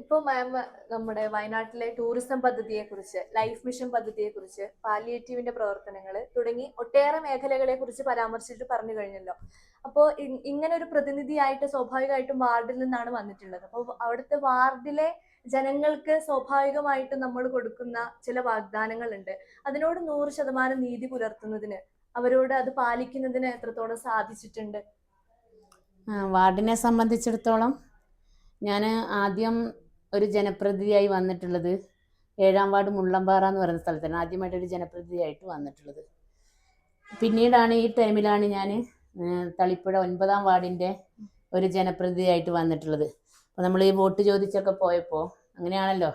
ഇപ്പൊ മാം നമ്മുടെ വയനാട്ടിലെ ടൂറിസം പദ്ധതിയെ കുറിച്ച് ലൈഫ് മിഷൻ പദ്ധതിയെ കുറിച്ച് പാലിയേറ്റീവിന്റെ പ്രവർത്തനങ്ങൾ തുടങ്ങി ഒട്ടേറെ മേഖലകളെ കുറിച്ച് പരാമർശിച്ചിട്ട് പറഞ്ഞു കഴിഞ്ഞല്ലോ. അപ്പോൾ ഇങ്ങനെ ഒരു പ്രതിനിധിയായിട്ട് സ്വാഭാവികമായിട്ടും വാർഡിൽ നിന്നാണ് വന്നിട്ടുള്ളത്. അപ്പോൾ അവിടുത്തെ വാർഡിലെ ജനങ്ങൾക്ക് സ്വാഭാവികമായിട്ടും നമ്മൾ കൊടുക്കുന്ന ചില വാഗ്ദാനങ്ങളുണ്ട്. അതിനോട് നൂറ് ശതമാനം നീതി പുലർത്തുന്നതിന് അവരോട് അത് പാലിക്കുന്നതിന് എത്രത്തോളം സാധിച്ചിട്ടുണ്ട്? വാർഡിനെ സംബന്ധിച്ചിടത്തോളം ഞാൻ ആദ്യം ഒരു ജനപ്രതിനിധിയായി വന്നിട്ടുള്ളത് ഏഴാം വാർഡ് മുള്ളമ്പാറ എന്ന് പറയുന്ന സ്ഥലത്താണ്. ആദ്യമായിട്ട് ഒരു ജനപ്രതിനിധിയായിട്ട് വന്നിട്ടുള്ളത്. പിന്നീടാണ് ഈ ടൈമിലാണ് ഞാൻ തളിപ്പുഴ ഒൻപതാം വാർഡിന്റെ ഒരു ജനപ്രതിനിധിയായിട്ട് വന്നിട്ടുള്ളത്. അപ്പോൾ നമ്മൾ ഈ വോട്ട് ചോദിച്ചൊക്കെ പോയപ്പോൾ അങ്ങനെയാണല്ലോ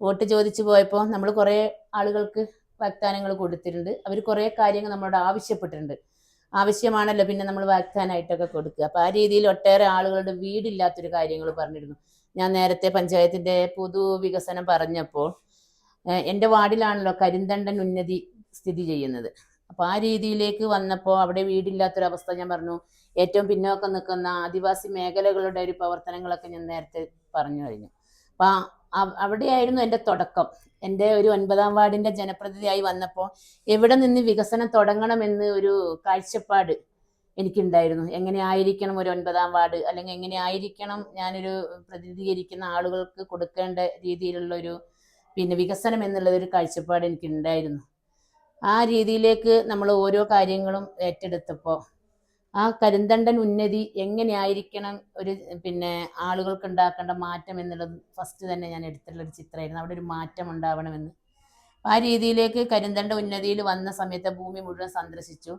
വോട്ട് ചോദിച്ച് പോയപ്പോൾ നമ്മൾ കുറേ ആളുകൾക്ക് വാഗ്ദാനങ്ങൾ കൊടുത്തിട്ടുണ്ട്. അവർ കുറേ കാര്യങ്ങൾ നമ്മളോട് ആവശ്യപ്പെട്ടിട്ടുണ്ട്. ആവശ്യമാണല്ലോ പിന്നെ നമ്മൾ വാഗ്ദാനമായിട്ടൊക്കെ കൊടുക്കുക. അപ്പോൾ ആ രീതിയിൽ ഒട്ടേറെ ആളുകളുടെ വീടില്ലാത്തൊരു കാര്യങ്ങൾ പറഞ്ഞിരുന്നു. ഞാൻ നേരത്തെ പഞ്ചായത്തിന്റെ പൊതു വികസനം പറഞ്ഞപ്പോൾ എന്റെ വാർഡിലാണല്ലോ കരിന്തണ്ടൻ ഉന്നതി സ്ഥിതി ചെയ്യുന്നത്. അപ്പോൾ ആ രീതിയിലേക്ക് വന്നപ്പോൾ അവിടെ വീടില്ലാത്തൊരവസ്ഥ ഞാൻ പറഞ്ഞു. ഏറ്റവും പിന്നോക്കം നിൽക്കുന്ന ആദിവാസി മേഖലകളുടെ ഒരു പ്രവർത്തനങ്ങളൊക്കെ ഞാൻ നേരത്തെ പറഞ്ഞു കഴിഞ്ഞു. അപ്പം അവിടെയായിരുന്നു എന്റെ തുടക്കം. എന്റെ ഒരു ഒൻപതാം വാർഡിന്റെ ജനപ്രതിനിധിയായി വന്നപ്പോൾ എവിടെ നിന്ന് വികസനം തുടങ്ങണമെന്ന് ഒരു കാഴ്ചപ്പാട് എനിക്കുണ്ടായിരുന്നു. എങ്ങനെ ആയിരിക്കണം ഒരു ഒൻപതാം വാർഡ്? അല്ലെങ്കിൽ എങ്ങനെ ആയിരിക്കണം ഞാനൊരു പ്രതിനിധീകരിക്കുന്ന ആളുകൾക്ക് കൊടുക്കേണ്ട രീതിയിലുള്ള ഒരു പിന്നെ വികസനം എന്നുള്ള ഒരു കാഴ്ചപ്പാട് എനിക്കുണ്ടായിരുന്നു. ആ രീതിയിലേക്ക് നമ്മൾ ഓരോ കാര്യങ്ങളും ഏറ്റെടുത്തപ്പോൾ ആ കരിന്തണ്ടൻ ഉന്നതി എങ്ങനെയായിരിക്കണം ഒരു പിന്നെ ആളുകൾക്ക് ഉണ്ടാക്കേണ്ട മാറ്റം എന്നുള്ളത് ഫസ്റ്റ് തന്നെ ഞാൻ എടുത്തിട്ടുള്ള ഒരു ചിത്രമായിരുന്നു. അവിടെ ഒരു മാറ്റം ഉണ്ടാവണമെന്ന്. ആ രീതിയിലേക്ക് കരിന്തണ്ട ഉന്നതിയിൽ വന്ന സമയത്ത് ഭൂമി മുഴുവൻ സന്ദർശിച്ചു.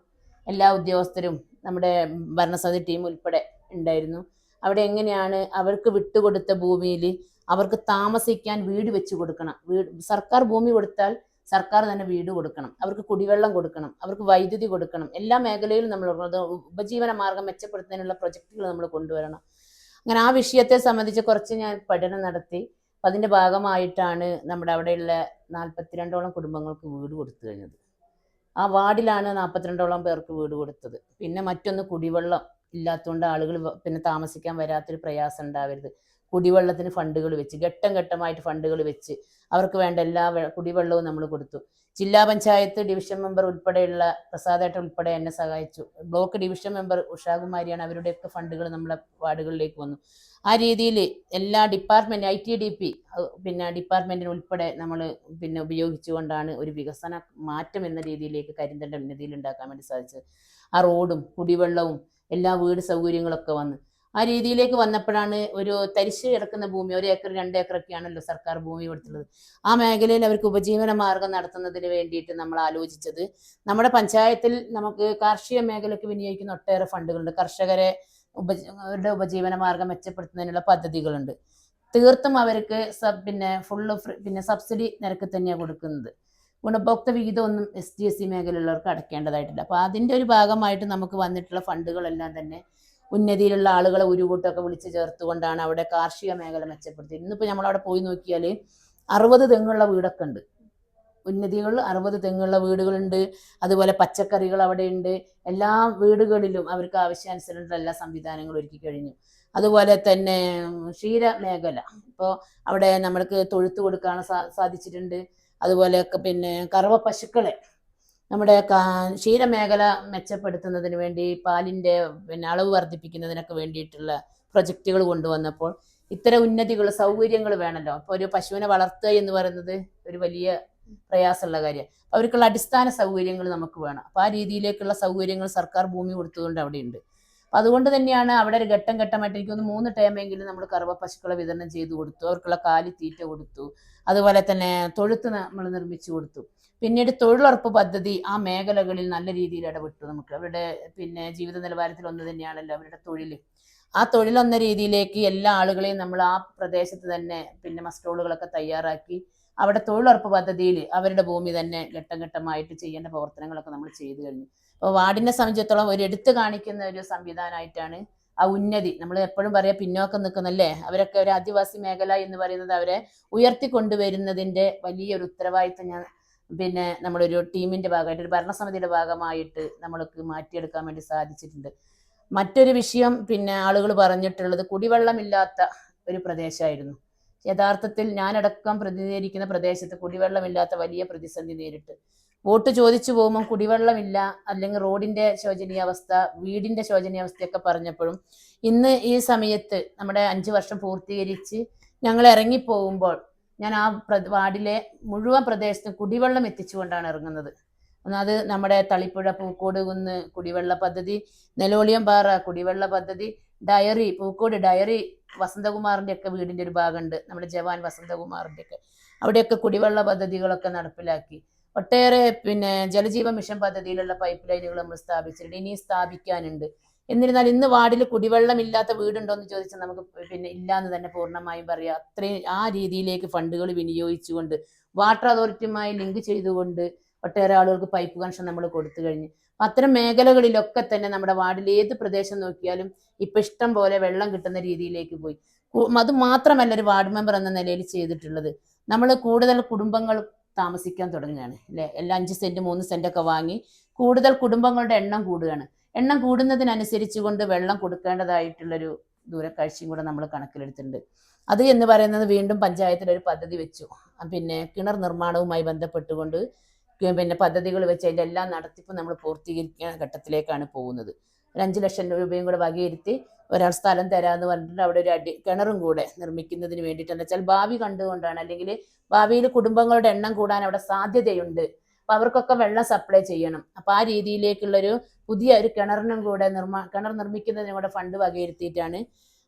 എല്ലാ ഉദ്യോഗസ്ഥരും നമ്മുടെ ഭരണസമിതി ടീം ഉൾപ്പെടെ ഉണ്ടായിരുന്നു. അവിടെ എങ്ങനെയാണ് അവർക്ക് വിട്ടുകൊടുത്ത ഭൂമിയിൽ അവർക്ക് താമസിക്കാൻ വീട് വെച്ച് കൊടുക്കണം. വീട് സർക്കാർ ഭൂമി കൊടുത്താൽ സർക്കാർ തന്നെ വീട് കൊടുക്കണം. അവർക്ക് കുടിവെള്ളം കൊടുക്കണം. അവർക്ക് വൈദ്യുതി കൊടുക്കണം. എല്ലാ മേഖലയിലും നമ്മൾ ഉപജീവന മാർഗം മെച്ചപ്പെടുത്തുന്നതിനുള്ള പ്രൊജക്റ്റുകൾ നമ്മൾ കൊണ്ടുവരണം. അങ്ങനെ ആ വിഷയത്തെ സംബന്ധിച്ച് കുറച്ച് ഞാൻ പഠനം നടത്തി. അതിന്റെ ഭാഗമായിട്ടാണ് നമ്മുടെ അവിടെയുള്ള നാൽപ്പത്തിരണ്ടോളം കുടുംബങ്ങൾക്ക് വീട് കൊടുത്തു കഴിഞ്ഞത്. ആ വാർഡിലാണ് നാൽപ്പത്തിരണ്ടോളം പേർക്ക് വീട് കൊടുത്തത്. പിന്നെ മറ്റൊന്ന് കുടിവെള്ളം ഇല്ലാത്തതുകൊണ്ട് ആളുകൾ പിന്നെ താമസിക്കാൻ വരാത്തൊരു പ്രയാസം ഉണ്ടാവരുത്. കുടിവെള്ളത്തിന് ഫണ്ടുകൾ വെച്ച് ഘട്ടം ഘട്ടമായിട്ട് ഫണ്ടുകൾ വെച്ച് അവർക്ക് വേണ്ട എല്ലാ കുടിവെള്ളവും നമ്മൾ കൊടുത്തു. ജില്ലാ പഞ്ചായത്ത് ഡിവിഷൻ മെമ്പർ ഉൾപ്പെടെയുള്ള പ്രസാദേട്ട ഉൾപ്പെടെ എന്നെ സഹായിച്ചു. ബ്ലോക്ക് ഡിവിഷൻ മെമ്പർ ഉഷാകുമാരിയാണ് അവരുടെയൊക്കെ ഫണ്ടുകൾ നമ്മളെ വാർഡുകളിലേക്ക് വന്നു. ആ രീതിയിൽ എല്ലാ department I T D P പിന്നെ ഡിപ്പാർട്ട്മെന്റിന് ഉൾപ്പെടെ നമ്മൾ പിന്നെ ഉപയോഗിച്ചുകൊണ്ടാണ് ഒരു വികസന മാറ്റം എന്ന രീതിയിലേക്ക് കരിന്തണ്ട ഉന്നതിയിൽ ഉണ്ടാക്കാൻ വേണ്ടി സാധിച്ചത്. ആ റോഡും കുടിവെള്ളവും എല്ലാ വീട് സൗകര്യങ്ങളൊക്കെ വന്ന് ആ രീതിയിലേക്ക് വന്നപ്പോഴാണ് ഒരു തരിശ് കിടക്കുന്ന ഭൂമി ഒരു ഏക്കർ രണ്ട് ഏക്കർ ഒക്കെയാണല്ലോ സർക്കാർ ഭൂമി കൊടുത്തുള്ളത് ആ മേഖലയിൽ അവർക്ക് ഉപജീവന മാർഗം നടത്തുന്നതിന് വേണ്ടിയിട്ട് നമ്മൾ ആലോചിച്ചത്. നമ്മുടെ പഞ്ചായത്തിൽ നമുക്ക് കാർഷിക മേഖലയ്ക്ക് വിനിയോഗിക്കുന്ന ഒട്ടേറെ ഫണ്ടുകളുണ്ട്. കർഷകരെ ഉപ അവരുടെ ഉപജീവന മാർഗം മെച്ചപ്പെടുത്തുന്നതിനുള്ള പദ്ധതികളുണ്ട്. തീർത്തും അവർക്ക് സബ് പിന്നെ ഫുള്ള് പിന്നെ സബ്സിഡി നിരക്ക് തന്നെയാണ് കൊടുക്കുന്നത്. ഗുണഭോക്തൃ വിഹിതം ഒന്നും എസ് ടി എസ് സി മേഖലയിലുള്ളവർക്ക് അടയ്ക്കേണ്ടതായിട്ടില്ല. അപ്പോൾ അതിന്റെ ഒരു ഭാഗമായിട്ട് നമുക്ക് വന്നിട്ടുള്ള ഫണ്ടുകളെല്ലാം തന്നെ ഉന്നതിയിലുള്ള ആളുകളെ ഉരുകൂട്ടൊക്കെ വിളിച്ച് ചേർത്തുകൊണ്ടാണ് അവിടെ കാർഷിക മേഖല മെച്ചപ്പെടുത്തിയത്. ഇന്നിപ്പോൾ നമ്മളവിടെ പോയി നോക്കിയാൽ അറുപത് തെങ്ങുള്ള വീടൊക്കെ ഉണ്ട്. ഉന്നതികളിൽ അറുപത് തെങ്ങുള്ള വീടുകളുണ്ട്. അതുപോലെ പച്ചക്കറികൾ അവിടെ ഉണ്ട്. എല്ലാ വീടുകളിലും അവർക്ക് ആവശ്യാനുസരണമുള്ള എല്ലാ സംവിധാനങ്ങളും ഒരുക്കി കഴിഞ്ഞു. അതുപോലെ തന്നെ ക്ഷീര മേഖല. ഇപ്പോൾ അവിടെ നമ്മൾക്ക് തൊഴുത്ത് കൊടുക്കാൻ സാധിച്ചിട്ടുണ്ട്. അതുപോലെ പിന്നെ കറവ പശുക്കളെ നമ്മുടെ ക്ഷീരമേഖല മെച്ചപ്പെടുത്തുന്നതിന് വേണ്ടി പാലിന്റെ പിന്നെ അളവ് വർദ്ധിപ്പിക്കുന്നതിനൊക്കെ വേണ്ടിയിട്ടുള്ള പ്രൊജക്റ്റുകൾ കൊണ്ടുവന്നപ്പോൾ ഇത്തരം ഉന്നതികൾ സൗകര്യങ്ങൾ വേണമല്ലോ അപ്പോൾ ഒരു പശുവിനെ വളർത്തുക എന്ന് പറയുന്നത് ഒരു വലിയ പ്രയാസമുള്ള കാര്യം അപ്പോൾ അവർക്കുള്ള അടിസ്ഥാന സൗകര്യങ്ങൾ നമുക്ക് വേണം. അപ്പോൾ ആ രീതിയിലേക്കുള്ള സൗകര്യങ്ങൾ സർക്കാർ ഭൂമി കൊടുത്തതുകൊണ്ട് അവിടെയുണ്ട്. അപ്പം അതുകൊണ്ട് തന്നെയാണ് അവിടെ ഒരു ഘട്ടം ഘട്ടമായിട്ട് എനിക്കൊന്ന് മൂന്ന് ടൈമെങ്കിലും നമ്മൾ കറുവ പശുക്കളെ വിതരണം ചെയ്തു കൊടുത്തു. അവർക്കുള്ള കാലി തീറ്റ കൊടുത്തു. അതുപോലെ തന്നെ തൊഴുത്ത് നമ്മൾ നിർമ്മിച്ചു കൊടുത്തു. പിന്നീട് തൊഴിലുറപ്പ് പദ്ധതി ആ മേഖലകളിൽ നല്ല രീതിയിൽ ഇടപെട്ടു. നമുക്ക് അവരുടെ പിന്നെ ജീവിത നിലവാരത്തിൽ ഒന്ന് തന്നെയാണല്ലോ അവരുടെ തൊഴിൽ. ആ തൊഴിലെന്ന രീതിയിലേക്ക് എല്ലാ ആളുകളെയും നമ്മൾ ആ പ്രദേശത്ത് തന്നെ പിന്നെ മസ്റ്റോളുകളൊക്കെ തയ്യാറാക്കി അവിടെ തൊഴിലുറപ്പ് പദ്ധതിയിൽ അവരുടെ ഭൂമി തന്നെ ഘട്ടം ഘട്ടമായിട്ട് ചെയ്യേണ്ട പ്രവർത്തനങ്ങളൊക്കെ നമ്മൾ ചെയ്തു കഴിഞ്ഞു. അപ്പോൾ വാർഡിനെ സംബന്ധിച്ചിടത്തോളം ഒരു എടുത്തു കാണിക്കുന്ന ഒരു സംവിധാനമായിട്ടാണ് ആ ഉന്നതി. നമ്മൾ എപ്പോഴും പറയാം പിന്നോക്കം നിൽക്കുന്നല്ലേ? അവരൊക്കെ ഒരു ആദിവാസി മേഖല എന്ന് പറയുന്നത് അവരെ ഉയർത്തിക്കൊണ്ടുവരുന്നതിന്റെ വലിയൊരു ഉത്തരവാദിത്തം ഞാൻ പിന്നെ നമ്മളൊരു ടീമിന്റെ ഭാഗമായിട്ട് ഒരു ഭരണസമിതിയുടെ ഭാഗമായിട്ട് നമ്മൾക്ക് മാറ്റിയെടുക്കാൻ വേണ്ടി സാധിച്ചിട്ടുണ്ട്. മറ്റൊരു വിഷയം പിന്നെ ആളുകൾ പറഞ്ഞിട്ടുള്ളത് കുടിവെള്ളമില്ലാത്ത ഒരു പ്രദേശമായിരുന്നു. യഥാർത്ഥത്തിൽ ഞാനടക്കം പ്രതിനിധീകരിക്കുന്ന പ്രദേശത്ത് കുടിവെള്ളമില്ലാത്ത വലിയ പ്രതിസന്ധി നേരിട്ട്. വോട്ട് ചോദിച്ചു പോകുമ്പോൾ കുടിവെള്ളമില്ല അല്ലെങ്കിൽ റോഡിന്റെ ശോചനീയാവസ്ഥ വീടിന്റെ ശോചനീയാവസ്ഥയൊക്കെ പറഞ്ഞപ്പോഴും ഇന്ന് ഈ സമയത്ത് നമ്മുടെ അഞ്ചു വർഷം പൂർത്തീകരിച്ച് ഞങ്ങൾ ഇറങ്ങിപ്പോകുമ്പോൾ ഞാൻ ആ വാർഡിലെ മുഴുവൻ പ്രദേശത്തും കുടിവെള്ളം എത്തിച്ചുകൊണ്ടാണ് ഇറങ്ങുന്നത്. അത് നമ്മുടെ തളിപ്പുഴ പൂക്കോട് കുന്ന് കുടിവെള്ള പദ്ധതി നെലോളിയം പാറ കുടിവെള്ള പദ്ധതി ഡയറി പൂക്കോട് ഡയറി വസന്തകുമാറിന്റെ ഒക്കെ വീടിന്റെ ഒരു ഭാഗമുണ്ട്. നമ്മുടെ ജവാൻ വസന്തകുമാറിന്റെ ഒക്കെ. അവിടെയൊക്കെ കുടിവെള്ള പദ്ധതികളൊക്കെ നടപ്പിലാക്കി. ഒട്ടേറെ പിന്നെ ജലജീവ മിഷൻ പദ്ധതിയിലുള്ള പൈപ്പ് ലൈനുകൾ നമ്മൾ സ്ഥാപിച്ചിട്ടുണ്ട്. ഇനി സ്ഥാപിക്കാനുണ്ട്. എന്നിരുന്നാൽ ഇന്ന് വാർഡിൽ കുടിവെള്ളമില്ലാത്ത വീടുണ്ടോ എന്ന് ചോദിച്ചാൽ നമുക്ക് പിന്നെ ഇല്ല എന്ന് തന്നെ പൂർണമായും പറയാം. അത്രയും ആ രീതിയിലേക്ക് ഫണ്ടുകൾ വിനിയോഗിച്ചുകൊണ്ട് വാട്ടർ അതോറിറ്റിയുമായി ലിങ്ക് ചെയ്തുകൊണ്ട് ഒട്ടേറെ ആളുകൾക്ക് പൈപ്പ് കണക്ഷൻ നമ്മൾ കൊടുത്തു കഴിഞ്ഞു. അത്തരം മേഖലകളിലൊക്കെ തന്നെ നമ്മുടെ വാർഡിൽ ഏത് പ്രദേശം നോക്കിയാലും ഇപ്പൊ ഇഷ്ടം പോലെ വെള്ളം കിട്ടുന്ന രീതിയിലേക്ക് പോയി. അത് മാത്രമല്ല ഒരു വാർഡ് മെമ്പർ എന്ന നിലയിൽ ചെയ്തിട്ടുള്ളത്. നമ്മൾ കൂടുതൽ കുടുംബങ്ങൾ താമസിക്കാൻ തുടങ്ങുകയാണ്. അല്ലെ? എല്ലാ അഞ്ച് സെന്റ് മൂന്ന് സെന്റ് ഒക്കെ വാങ്ങി കൂടുതൽ കുടുംബങ്ങളുടെ എണ്ണം കൂടുകയാണ്. എണ്ണം കൂടുന്നതിനനുസരിച്ച് കൊണ്ട് വെള്ളം കൊടുക്കേണ്ടതായിട്ടുള്ളൊരു ദൂരക്കാഴ്ചയും കൂടെ നമ്മൾ കണക്കിലെടുത്തിട്ടുണ്ട്. അത് എന്ന് പറയുന്നത് വീണ്ടും പഞ്ചായത്തിൽ ഒരു പദ്ധതി വെച്ചു. പിന്നെ കിണർ നിർമ്മാണവുമായി ബന്ധപ്പെട്ടുകൊണ്ട് പിന്നെ പദ്ധതികൾ വെച്ച് അതിന്റെ എല്ലാ നടത്തിപ്പും നമ്മൾ പൂർത്തീകരിക്കുന്ന ഘട്ടത്തിലേക്കാണ് പോകുന്നത്. ഒരു അഞ്ച് ലക്ഷം രൂപയും കൂടെ വകയിരുത്തി ഒരാൾ സ്ഥലം തരാമെന്ന് പറഞ്ഞിട്ട് അവിടെ ഒരു അടി കിണറും കൂടെ നിർമ്മിക്കുന്നതിന് വേണ്ടിയിട്ടെന്ന് വെച്ചാൽ ഭാവി കണ്ടുകൊണ്ടാണ്. അല്ലെങ്കിൽ ഭാവിയിൽ കുടുംബങ്ങളുടെ എണ്ണം കൂടാൻ അവിടെ സാധ്യതയുണ്ട്. അപ്പൊ അവർക്കൊക്കെ വെള്ളം സപ്ലൈ ചെയ്യണം. അപ്പൊ ആ രീതിയിലേക്കുള്ളൊരു പുതിയ ഒരു കിണറിനും കൂടെ നിർമ്മാ കിണർ നിർമ്മിക്കുന്നതിനും കൂടെ ഫണ്ട് വകയിരുത്തിയിട്ടാണ്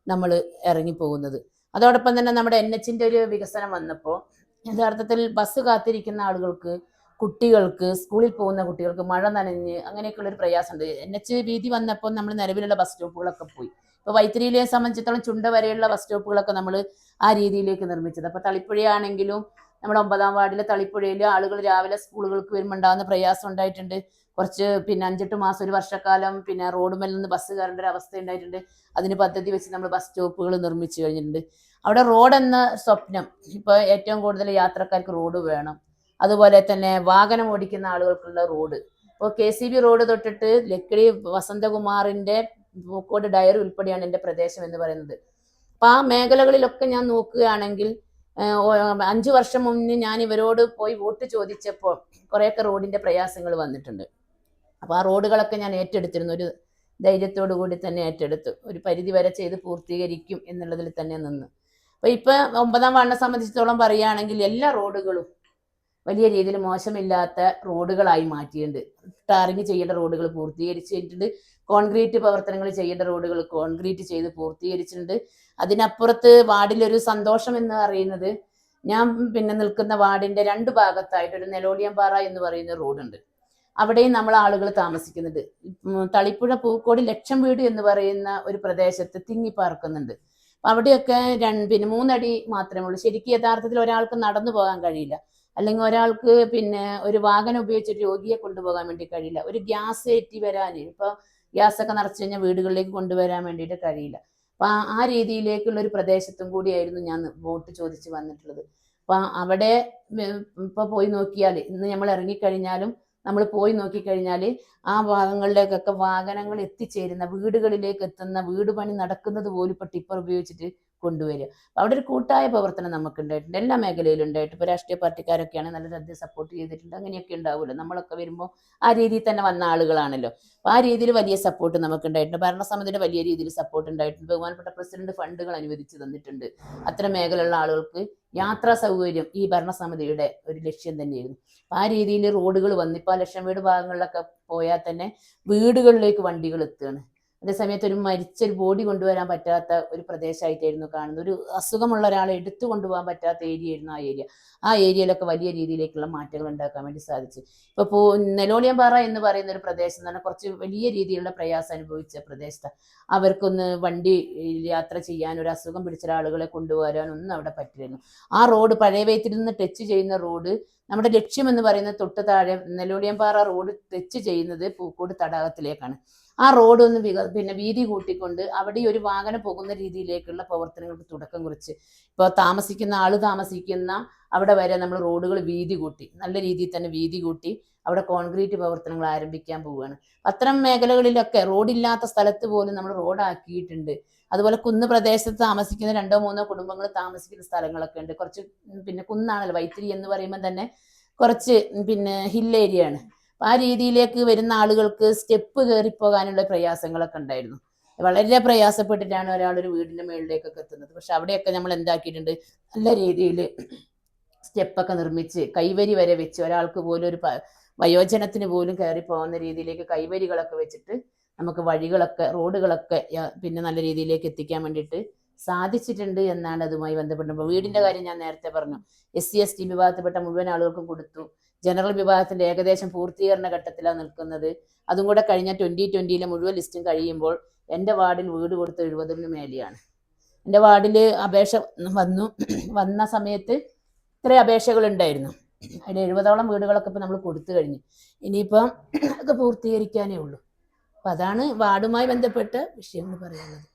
നമ്മൾ ഇറങ്ങിപ്പോകുന്നത്. അതോടൊപ്പം തന്നെ നമ്മുടെ എൻ എച്ചിന്റെ ഒരു വികസനം വന്നപ്പോൾ യഥാർത്ഥത്തിൽ ബസ് കാത്തിരിക്കുന്ന ആളുകൾക്ക് കുട്ടികൾക്ക് സ്കൂളിൽ പോകുന്ന കുട്ടികൾക്ക് മഴ നനഞ്ഞ് അങ്ങനെയൊക്കെയുള്ള ഒരു പ്രയാസമുണ്ട്. എൻ എച്ച് വീതി വന്നപ്പോൾ നമ്മൾ നിലവിലുള്ള ബസ് സ്റ്റോപ്പുകളൊക്കെ പോയി. ഇപ്പൊ വൈത്തിരിയിലെ സംബന്ധിച്ചിടത്തോളം ചുണ്ട വരെയുള്ള ബസ് സ്റ്റോപ്പുകളൊക്കെ നമ്മൾ ആ രീതിയിലേക്ക് നിർമ്മിച്ചത്. അപ്പൊ തളിപ്പുഴയാണെങ്കിലും നമ്മുടെ ഒമ്പതാം വാർഡിലെ തളിപ്പുഴയിൽ ആളുകൾ രാവിലെ സ്കൂളുകൾക്ക് വരുമ്പോൾ ഉണ്ടാകുന്ന പ്രയാസം ഉണ്ടായിട്ടുണ്ട്. കുറച്ച് പിന്നെ അഞ്ചെട്ട് മാസം ഒരു വർഷക്കാലം പിന്നെ റോഡ് മേലിൽ നിന്ന് ബസ് കയറേണ്ട ഒരു അവസ്ഥ ഉണ്ടായിട്ടുണ്ട്. അതിന് പദ്ധതി വെച്ച് നമ്മൾ ബസ് സ്റ്റോപ്പുകൾ നിർമ്മിച്ചു കഴിഞ്ഞിട്ടുണ്ട്. അവിടെ റോഡ് എന്ന സ്വപ്നം ഇപ്പോൾ ഏറ്റവും കൂടുതൽ യാത്രക്കാർക്ക് റോഡ് വേണം. അതുപോലെ തന്നെ വാഹനം ഓടിക്കുന്ന ആളുകൾക്കുള്ള റോഡ്. ഇപ്പോൾ കെ സി ബി റോഡ് തൊട്ടിട്ട് ലക്കിടി വസന്തകുമാറിന്റെ പൂക്കോട് ഡയറി ഉൾപ്പെടെയാണ് എന്റെ പ്രദേശം എന്ന് പറയുന്നത്. അപ്പൊ ആ മേഖലകളിലൊക്കെ ഞാൻ നോക്കുകയാണെങ്കിൽ അഞ്ചു വർഷം മുന്നേ ഞാൻ ഇവരോട് പോയി വോട്ട് ചോദിച്ചപ്പോൾ കുറേയൊക്കെ റോഡിന്റെ പ്രയാസങ്ങൾ വന്നിട്ടുണ്ട്. അപ്പോൾ ആ റോഡുകളൊക്കെ ഞാൻ ഏറ്റെടുത്തിരുന്നു. ഒരു ധൈര്യത്തോടു കൂടി തന്നെ ഏറ്റെടുത്തു. ഒരു പരിധി വരെ ചെയ്ത് പൂർത്തീകരിക്കും എന്നുള്ളതിൽ തന്നെ നിന്ന്. അപ്പോൾ ഇപ്പൊ ഒമ്പതാം വാർഡിനെ സംബന്ധിച്ചിടത്തോളം പറയുകയാണെങ്കിൽ എല്ലാ റോഡുകളും വലിയ രീതിയിൽ മോശമില്ലാത്ത റോഡുകളായി മാറ്റിയിട്ടുണ്ട്. ടാറിങ് ചെയ്യേണ്ട റോഡുകൾ പൂർത്തീകരിച്ചിട്ടുണ്ട്. കോൺക്രീറ്റ് പ്രവർത്തനങ്ങൾ ചെയ്യേണ്ട റോഡുകൾ കോൺക്രീറ്റ് ചെയ്ത് പൂർത്തീകരിച്ചിട്ടുണ്ട്. അതിനപ്പുറത്ത് വാർഡിലൊരു സന്തോഷം എന്ന് പറയുന്നത് ഞാൻ പിന്നെ നിൽക്കുന്ന വാർഡിന്റെ രണ്ട് ഭാഗത്തായിട്ട് ഒരു നെലോളിയംപാറ എന്ന് പറയുന്ന റോഡുണ്ട്. അവിടെയും നമ്മൾ ആളുകൾ താമസിക്കുന്നുണ്ട്. തളിപ്പുഴ പൂക്കോട് ലക്ഷം വീട് എന്ന് പറയുന്ന ഒരു പ്രദേശത്ത് തിങ്ങി പാർക്കുന്നുണ്ട്. അവിടെയൊക്കെ രണ്ട് പിന്നെ മൂന്നടി മാത്രമേ ഉള്ളൂ. ശരിക്കും യഥാർത്ഥത്തിൽ ഒരാൾക്ക് നടന്നു പോകാൻ കഴിയില്ല. അല്ലെങ്കിൽ ഒരാൾക്ക് പിന്നെ ഒരു വാഹനം ഉപയോഗിച്ച് രോഗിയെ കൊണ്ടുപോകാൻ വേണ്ടി കഴിയില്ല. ഒരു ഗ്യാസ് ഏറ്റി വരാൻ ഇപ്പൊ ഗ്യാസ് ഒക്കെ നിറച്ചു കഴിഞ്ഞാൽ വീടുകളിലേക്ക് കൊണ്ടുവരാൻ വേണ്ടിയിട്ട് കഴിയില്ല. അപ്പൊ ആ- രീതിയിലേക്കുള്ള ഒരു പ്രദേശത്തും കൂടിയായിരുന്നു ഞാൻ വോട്ട് ചോദിച്ചു വന്നിട്ടുള്ളത്. അപ്പൊ അവിടെ ഇപ്പൊ പോയി നോക്കിയാൽ ഇന്ന് നമ്മൾ ഇറങ്ങിക്കഴിഞ്ഞാലും നമ്മൾ പോയി നോക്കിക്കഴിഞ്ഞാൽ ആ ഭാഗങ്ങളിലേക്കൊക്കെ വാഹനങ്ങൾ എത്തിച്ചേരുന്ന വീടുകളിലേക്ക് എത്തുന്ന വീട് പണി നടക്കുന്നത് പോലും ഇപ്പൊ ടിപ്പർ ഉപയോഗിച്ചിട്ട് കൊണ്ടുവരിക. അവിടെ ഒരു കൂട്ടായ പ്രവർത്തനം നമുക്ക് ഉണ്ടായിട്ടുണ്ട് എല്ലാ മേഖലയിലും ഉണ്ടായിട്ട്. ഇപ്പൊ രാഷ്ട്രീയ പാർട്ടിക്കാരൊക്കെയാണ് നല്ല ശ്രദ്ധ സപ്പോർട്ട് ചെയ്തിട്ടുണ്ട്. അങ്ങനെയൊക്കെ ഉണ്ടാവുമല്ലോ. നമ്മളൊക്കെ വരുമ്പോൾ ആ രീതിയിൽ തന്നെ വന്ന ആളുകളാണല്ലോ. അപ്പൊ ആ രീതിയിൽ വലിയ സപ്പോർട്ട് നമുക്ക് ഉണ്ടായിട്ടുണ്ട് ഭരണസമിതിയുടെ വലിയ രീതിയിൽ സപ്പോർട്ട് ഉണ്ടായിട്ടുണ്ട്. ബഹുമാനപ്പെട്ട പ്രസിഡന്റ് ഫണ്ടുകൾ അനുവദിച്ചു തന്നിട്ടുണ്ട്. അത്തരം മേഖലയിലുള്ള ആളുകൾക്ക് യാത്രാ സൗകര്യം ഈ ഭരണസമിതിയുടെ ഒരു ലക്ഷ്യം തന്നെയായിരുന്നു. അപ്പൊ ആ രീതിയിൽ റോഡുകൾ വന്നിപ്പോൾ ആ ലക്ഷം വീട് ഭാഗങ്ങളിലൊക്കെ പോയാൽ തന്നെ വീടുകളിലേക്ക് വണ്ടികൾ എത്തുകയാണ്. അതേസമയത്ത് ഒരു മരിച്ചൊരു ബോഡി കൊണ്ടുവരാൻ പറ്റാത്ത ഒരു പ്രദേശമായിട്ടായിരുന്നു കാണുന്നത്. ഒരു അസുഖമുള്ള ഒരാളെ എടുത്തു കൊണ്ടുപോകാൻ പറ്റാത്ത ഏരിയ ആയിരുന്നു ആ ഏരിയ ആ ഏരിയയിലൊക്കെ വലിയ രീതിയിലേക്കുള്ള മാറ്റങ്ങൾ ഉണ്ടാക്കാൻ വേണ്ടി സാധിച്ചു. ഇപ്പൊ പോ നെലോളിയംപാറ എന്ന് പറയുന്ന ഒരു പ്രദേശം തന്നെ കുറച്ച് വലിയ രീതിയിലുള്ള പ്രയാസം അനുഭവിച്ച പ്രദേശത്താണ് അവർക്കൊന്ന് വണ്ടി യാത്ര ചെയ്യാൻ ഒരു അസുഖം പിടിച്ച ആളുകളെ കൊണ്ടുവരാൻ ഒന്നും അവിടെ പറ്റില്ലായിരുന്നു. ആ റോഡ് പഴയ വയത്തിൽ നിന്ന് ടച്ച് ചെയ്യുന്ന റോഡ് നമ്മുടെ ലക്ഷ്യം എന്ന് പറയുന്നത് തൊട്ട് താഴെ നെല്ലോളിയമ്പാറ റോഡ് ടച്ച് ചെയ്യുന്നത് പൂക്കോട് തടാകത്തിലേക്കാണ്. ആ റോഡ് ഒന്ന് വിക പിന്നെ വീതി കൂട്ടിക്കൊണ്ട് അവിടെ ഒരു വാഹനം പോകുന്ന രീതിയിലേക്കുള്ള പ്രവർത്തനങ്ങൾക്ക് തുടക്കം കുറിച്ച്. ഇപ്പോൾ താമസിക്കുന്ന ആൾ താമസിക്കുന്ന അവിടെ വരെ നമ്മൾ റോഡുകൾ വീതി കൂട്ടി നല്ല രീതിയിൽ തന്നെ വീതി കൂട്ടി അവിടെ കോൺക്രീറ്റ് പ്രവർത്തനങ്ങൾ ആരംഭിക്കാൻ പോവുകയാണ്. അത്തരം മേഖലകളിലൊക്കെ റോഡില്ലാത്ത സ്ഥലത്ത് പോലും നമ്മൾ റോഡാക്കിയിട്ടുണ്ട്. അതുപോലെ കുന്ന് പ്രദേശത്ത് താമസിക്കുന്ന രണ്ടോ മൂന്നോ കുടുംബങ്ങൾ താമസിക്കുന്ന സ്ഥലങ്ങളൊക്കെ ഉണ്ട്. കുറച്ച് പിന്നെ കുന്നാണല്ലോ വൈത്തിരി എന്ന് പറയുമ്പോൾ തന്നെ കുറച്ച് പിന്നെ ഹിൽ ഏരിയ ആണ്. ആ രീതിയിലേക്ക് വരുന്ന ആളുകൾക്ക് സ്റ്റെപ്പ് കയറിപ്പോകാനുള്ള പ്രയാസങ്ങളൊക്കെ ഉണ്ടായിരുന്നു. വളരെ പ്രയാസപ്പെട്ടിട്ടാണ് ഒരാൾ ഒരു വീടിന്റെ മുകളിലേക്കൊക്കെ എത്തുന്നത്. പക്ഷെ അവിടെയൊക്കെ നമ്മൾ എന്താക്കിയിട്ടുണ്ട്? നല്ല രീതിയിൽ സ്റ്റെപ്പൊക്കെ നിർമ്മിച്ച് കൈവരി വരെ വെച്ച് ഒരാൾക്ക് പോലും ഒരു വയോജനത്തിന് പോലും കയറി പോകുന്ന രീതിയിലേക്ക് കൈവരികളൊക്കെ വെച്ചിട്ട് നമുക്ക് വഴികളൊക്കെ റോഡുകളൊക്കെ പിന്നെ നല്ല രീതിയിലേക്ക് എത്തിക്കാൻ വേണ്ടിയിട്ട് സാധിച്ചിട്ടുണ്ട് എന്നാണ് അതുമായി ബന്ധപ്പെട്ടപ്പോൾ വീടിന്റെ കാര്യം ഞാൻ നേരത്തെ പറഞ്ഞു. എസ് സി എസ് ടി വിഭാഗത്തിൽപ്പെട്ട മുഴുവൻ ആളുകൾക്കും കൊടുത്തു. ജനറൽ വിഭാഗത്തിന്റെ ഏകദേശം പൂർത്തീകരണ ഘട്ടത്തിലാണ് നിൽക്കുന്നത്. അതും കൂടെ കഴിഞ്ഞ ട്വന്റി ട്വന്റിയിലെ മുഴുവൻ ലിസ്റ്റും കഴിയുമ്പോൾ എന്റെ വാർഡിൽ വീട് കൊടുത്ത എഴുപതിന് മേലെയാണ്. എന്റെ വാർഡിൽ അപേക്ഷ വന്നു. വന്ന സമയത്ത് ഇത്രയും അപേക്ഷകൾ ഉണ്ടായിരുന്നു അതിൽ എഴുപതോളം വീടുകളൊക്കെ ഇപ്പം നമ്മൾ കൊടുത്തു കഴിഞ്ഞു. ഇനിയിപ്പം ഒക്കെ പൂർത്തീകരിക്കാനേ ഉള്ളൂ. അപ്പം അതാണ് വാർഡുമായി ബന്ധപ്പെട്ട വിഷയങ്ങൾ പറയാനുള്ളത്.